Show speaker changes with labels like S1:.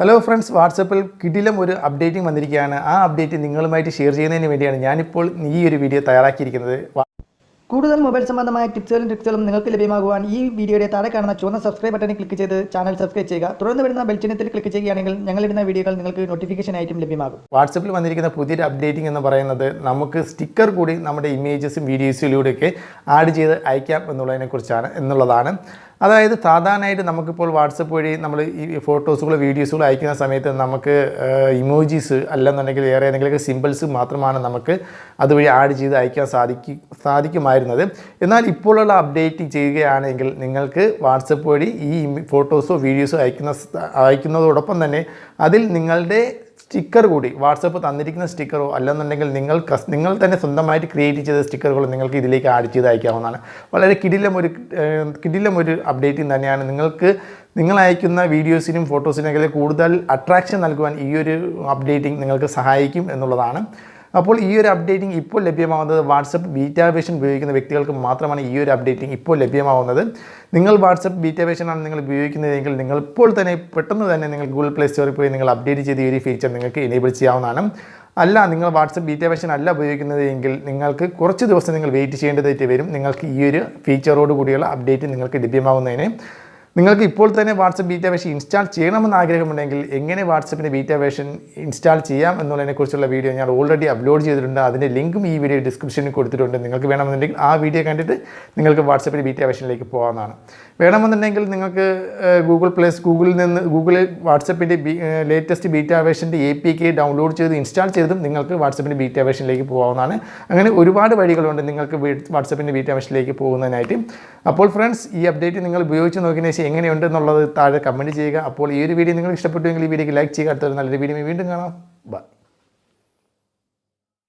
S1: Hello friends വാട്സപ്പിൽ കിടിലം ഒരു അപ്ഡേറ്റിംഗ് വന്നിരിക്കുകയാണ്. ആ അപ്ഡേറ്റ് നിങ്ങളുമായിട്ട് ഷെയർ ചെയ്യുന്നതിന് വേണ്ടിയാണ് ഞാനിപ്പോൾ ഈ ഒരു വീഡിയോ തയ്യാറാക്കിയിരിക്കുന്നത്.
S2: കൂടുതൽ മൊബൈൽ സംബന്ധമായ ടിപ്സുകളും ട്രിക്സുകളും നിങ്ങൾക്ക് ലഭ്യമാകുവാൻ ഈ വീഡിയോയുടെ താഴെ കാണുന്ന ചുവന്ന സബ്സ്ക്രൈബ് ബട്ടണിൽ ക്ലിക്ക് ചെയ്ത് ചാനൽ സബ്സ്ക്രൈബ് ചെയ്യുക. തുടർന്ന് വരുന്ന ബെൽ ചിഹ്നത്തിൽ ക്ലിക്ക് ചെയ്യുകയാണെങ്കിൽ ഞങ്ങളിടുന്ന വീഡിയോകൾ നിങ്ങൾക്ക് നോട്ടിഫിക്കേഷൻ ആയിട്ടും ലഭ്യമാകും.
S1: വാട്സപ്പിൽ വന്നിരിക്കുന്ന പുതിയൊരു അപ്ഡേറ്റിംഗ് എന്ന് പറയുന്നത് നമുക്ക് സ്റ്റിക്കർ കൂടി നമ്മുടെ ഇമേജസും വീഡിയോസിലൂടെയൊക്കെ ആഡ് ചെയ്ത് അയക്കാം എന്നുള്ളതിനെക്കുറിച്ചാണ് എന്നുള്ളതാണ്. അതായത് സാധാരണയായിട്ട് നമുക്കിപ്പോൾ വാട്സപ്പ് വഴി നമ്മൾ ഈ ഫോട്ടോസുകളോ വീഡിയോസുകളോ അയക്കുന്ന സമയത്ത് നമുക്ക് ഇമോജീസ് അല്ലെന്നുണ്ടെങ്കിൽ വേറെ ഏതെങ്കിലുമൊക്കെ സിമ്പിൾസ് മാത്രമാണ് നമുക്ക് അതുവഴി ആഡ് ചെയ്ത് അയക്കാൻ സാധിക്കും സാധിക്കുമായിരുന്നത്. എന്നാൽ ഇപ്പോഴുള്ള അപ്ഡേറ്റ് ചെയ്യുകയാണെങ്കിൽ നിങ്ങൾക്ക് വാട്സപ്പ് വഴി ഈ ഫോട്ടോസോ വീഡിയോസോ അയക്കുന്ന അയക്കുന്നതോടൊപ്പം തന്നെ അതിൽ നിങ്ങളുടെ സ്റ്റിക്കർ കൂടി വാട്സപ്പ് തന്നിരിക്കുന്ന സ്റ്റിക്കറോ അല്ലെന്നുണ്ടെങ്കിൽ നിങ്ങൾ നിങ്ങൾ തന്നെ സ്വന്തമായിട്ട് ക്രിയേറ്റ് ചെയ്ത സ്റ്റിക്കറുകൾ നിങ്ങൾക്ക് ഇതിലേക്ക് ആഡ് ചെയ്ത് അയക്കാവുന്നതാണ്. വളരെ കിടിലം ഒരു കിടിലം ഒരു അപ്ഡേറ്റിംഗ് തന്നെയാണ്. നിങ്ങൾക്ക് നിങ്ങൾ അയക്കുന്ന വീഡിയോസിനും ഫോട്ടോസിനും കൂടുതൽ അട്രാക്ഷൻ നൽകുവാൻ ഈ ഒരു അപ്ഡേറ്റിംഗ് നിങ്ങൾക്ക് സഹായിക്കും എന്നുള്ളതാണ്. അപ്പോൾ ഈ ഒരു അപ്ഡേറ്റിംഗ് ഇപ്പോൾ ലഭ്യമാവുന്നത് വാട്സപ്പ് ബീറ്റാ വേഷൻ ഉപയോഗിക്കുന്ന വ്യക്തികൾക്ക് മാത്രമാണ് ഈ ഒരു അപ്ഡേറ്റിംഗ് ഇപ്പോൾ ലഭ്യമാവുന്നത് നിങ്ങൾ വാട്സപ്പ് ബീറ്റാ വേഷനാണ് നിങ്ങൾ ഉപയോഗിക്കുന്നതെങ്കിൽ നിങ്ങൾ ഇപ്പോൾ തന്നെ പെട്ടെന്ന് തന്നെ നിങ്ങൾ ഗൂഗിൾ പ്ലേ സ്റ്റോറിൽ പോയി നിങ്ങൾ അപ്ഡേറ്റ് ചെയ്ത് ഈ ഒരു ഫീച്ചർ നിങ്ങൾക്ക് എനേബിൾ ചെയ്യാവുന്നതാണ്. അല്ല നിങ്ങൾ വാട്സപ്പ് ബീറ്റാ വേഷൻ അല്ല ഉപയോഗിക്കുന്നതെങ്കിൽ നിങ്ങൾക്ക് കുറച്ച് ദിവസം നിങ്ങൾ വെയിറ്റ് ചെയ്യേണ്ടതായിട്ട് വരും. നിങ്ങൾക്ക് ഈ ഒരു ഫീച്ചറോട് കൂടിയുള്ള അപ്ഡേറ്റ് നിങ്ങൾക്ക് ലഭ്യമാവുന്നതിന് നിങ്ങൾക്ക് ഇപ്പോൾ തന്നെ വാട്സപ്പ് ബീറ്റ വേഷൻ ഇൻസ്റ്റാൾ ചെയ്യണമെന്ന് ആഗ്രഹമുണ്ടെങ്കിൽ എങ്ങനെ വാട്സപ്പിന്റെ ബീറ്റ വേഷൻ ഇൻസ്റ്റാൾ ചെയ്യാം എന്നുള്ളതിനെക്കുറിച്ചുള്ള വീഡിയോ ഞാൻ ഓൾറെഡി അപ്ലോഡ് ചെയ്തിട്ടുണ്ട്. അതിന്റെ ലിങ്കും ഈ വീഡിയോ ഡിസ്ക്രിപ്ഷനിൽ കൊടുത്തിട്ടുണ്ട്. നിങ്ങൾക്ക് വേണമെന്നുണ്ടെങ്കിൽ ആ വീഡിയോ കണ്ടിട്ട് നിങ്ങൾക്ക് വാട്സപ്പിന്റെ ബീറ്റ വേഷനിലേക്ക് പോകാവുന്നതാണ്. വേണമെന്നുണ്ടെങ്കിൽ നിങ്ങൾക്ക് ഗൂഗിൾ പ്ലസ് ഗൂഗിളിൽ നിന്ന് ഗൂഗിളിൽ വാട്സപ്പിന്റെ ലേറ്റസ്റ്റ് ബീറ്റ വേഷന്റെ എ പി കെ ഡൗൺലോഡ് ചെയ്ത് ഇൻസ്റ്റാൾ ചെയ്തും നിങ്ങൾക്ക് വാട്സപ്പിന്റെ ബീറ്റ വേഷനിലേക്ക് പോകാവുന്നതാണ്. അങ്ങനെ ഒരുപാട് വഴികളുണ്ട് നിങ്ങൾക്ക് വാട്സപ്പിന്റെ ബീറ്റ വേഷനിലേക്ക് പോകുന്നതിനായിട്ട്. അപ്പോൾ ഫ്രണ്ട്സ് ഈ അപ്ഡേറ്റ് നിങ്ങൾ ഉപയോഗിച്ച് നോക്കിയതിന് ശേഷം എങ്ങനെയുണ്ട് എന്നുള്ളത് താഴെ കമന്റ് ചെയ്യുക. അപ്പോൾ ഈ ഒരു വീഡിയോ നിങ്ങൾക്ക് ഇഷ്ടപ്പെട്ടുവെങ്കിൽ ഈ വീഡിയോക്ക് ലൈക്ക് ചെയ്യുക. അടുത്തൊരു നല്ലൊരു വീഡിയോ വീണ്ടും കാണാം. ബൈ